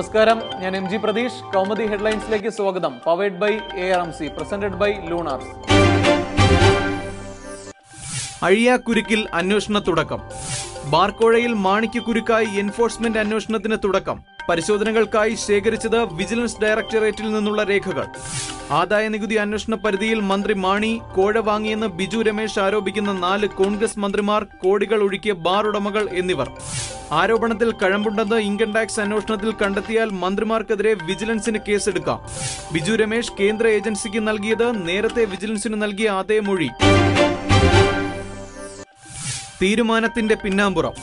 നമസ്കാരം. ഞാൻ M G Pratheesh. Kaumudi ഹെഡ്ലൈൻസിലേക്ക് സ്വാഗതം. Powered by A R M C presented by lunars. അഴിയാക്കുരുക്കിൽ അന്വേഷണ തുടക്കം. ബാർക്കോഴയിൽ മാണിക്യക്കുരുക്കായി എൻഫോഴ്സ്മെന്റ് അന്വേഷണത്തിന് തുടക്കം. പരിശോധനകൾക്കായി ശേഖരിച്ചത് വിജിലൻസ് ഡയറക്ടറേറ്റിൽ നിന്നുള്ള രേഖകൾ. ആദായ നികുതി അന്വേഷണ പരിധിയിൽ മന്ത്രി മാണി കോഴ വാങ്ങിയെന്ന് ബിജു രമേശ് ആരോപിക്കുന്ന നാല് കോൺഗ്രസ് മന്ത്രിമാർ കോടികൾ ഒഴുക്കിയ ബാർ ഉടമകൾ എന്നിവർ. ആരോപണത്തിൽ കഴമ്പുണ്ടെന്ന് ഇൻകം ടാക്സ് അന്വേഷണത്തിൽ കണ്ടെത്തിയാൽ മന്ത്രിമാർക്കെതിരെ വിജിലൻസിന് കേസെടുക്കാം. ബിജു രമേശ് കേന്ദ്ര ഏജൻസിക്ക് നൽകിയത് നേരത്തെ വിജിലൻസിന് നൽകിയ അതേ മൊഴി. തീരുമാനത്തിന്റെ പിന്നാമ്പുറം.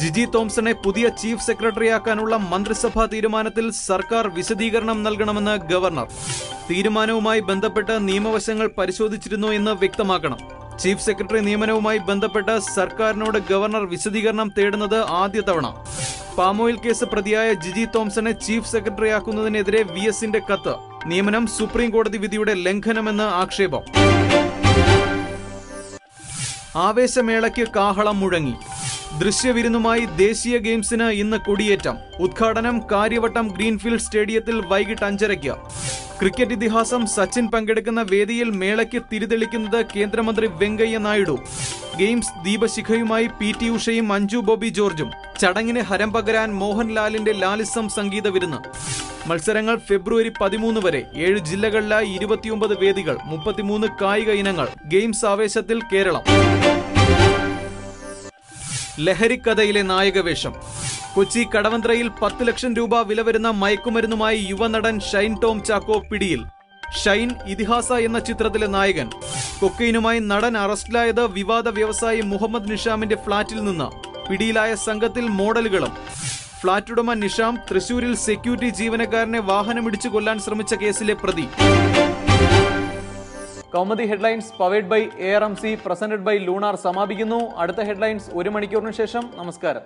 ജിജി തോംസണെ പുതിയ ചീഫ് സെക്രട്ടറിയാക്കാനുള്ള മന്ത്രിസഭാ തീരുമാനത്തിൽ സർക്കാർ വിശദീകരണം നൽകണമെന്ന് ഗവർണർ. തീരുമാനവുമായി ബന്ധപ്പെട്ട് നിയമവശങ്ങൾ പരിശോധിച്ചിരുന്നു എന്ന് വ്യക്തമാക്കണം. ചീഫ് സെക്രട്ടറി നിയമനവുമായി ബന്ധപ്പെട്ട് സർക്കാരിനോട് ഗവർണർ വിശദീകരണം തേടുന്നത് ആദ്യ തവണ. പാമോയിൽ കേസ് പ്രതിയായ ജിജി തോംസനെ ചീഫ് സെക്രട്ടറിയാക്കുന്നതിനെതിരെ വി എസിന്റെ കത്ത്. നിയമനം സുപ്രീം കോടതി വിധിയുടെ ലംഘനമെന്ന് ആക്ഷേപം. ആവേശമേളയ്ക്ക് കാഹളം മുഴങ്ങി. ദൃശ്യവിരുന്നുമായി ദേശീയ ഗെയിംസിന് ഇന്ന് കൊടിയേറ്റം. ഉദ്ഘാടനം കാര്യവട്ടം ഗ്രീൻഫീൽഡ് സ്റ്റേഡിയത്തിൽ വൈകിട്ട് അഞ്ചരയ്ക്ക്. ക്രിക്കറ്റ് ഇതിഹാസം സച്ചിൻ പങ്കെടുക്കുന്ന വേദിയിൽ മേളയ്ക്ക് തിരിതെളിക്കുന്നത് കേന്ദ്രമന്ത്രി വെങ്കയ്യ നായിഡു. ഗെയിംസ് ദീപശിഖയുമായി പി ടി ഉഷയും അഞ്ജു ബോബി ജോർജും. ചടങ്ങിന് ഹരം പകരാൻ മോഹൻലാലിന്റെ ലാലിസം സംഗീത വിരുന്ന്. മത്സരങ്ങൾ ഫെബ്രുവരി പതിമൂന്ന് വരെ. ഏഴ് ജില്ലകളിലായി ഇരുപത്തിയൊമ്പത് വേദികൾ മുപ്പത്തിമൂന്ന് കായിക ഇനങ്ങൾ. ഗെയിംസ് ആവേശത്തിൽ കേരളം. ലഹരിക്കഥയിലെ നായകവേഷം. കൊച്ചി കടവന്ത്രയിൽ പത്ത് ലക്ഷം രൂപ വില വരുന്ന മയക്കുമരുന്നുമായി യുവനടൻ ഷൈൻ ടോം ചാക്കോ പിടിയിൽ. ഷൈൻ ഇതിഹാസ എന്ന ചിത്രത്തിലെ നായകൻ. കൊക്കൈനുമായി നടൻ അറസ്റ്റിലായത് വിവാദ വ്യവസായി മുഹമ്മദ് നിഷാമിന്റെ ഫ്ളാറ്റിൽ നിന്ന്. പിടിയിലായ സംഘത്തിൽ മോഡലുകളും. ഫ്ളാറ്റ് ഉടമ നിഷാം തൃശൂരിൽ സെക്യൂരിറ്റി ജീവനക്കാരനെ വാഹനമിടിച്ചു കൊല്ലാൻ ശ്രമിച്ച കേസിലെ പ്രതി. Kaumudi headlines powered by A R M C presented by lunar സമാപിക്കുന്നു. അടുത്ത ഹെഡ്ലൈൻസ് ഒരു മണിക്കൂറിന് ശേഷം. നമസ്കാരം.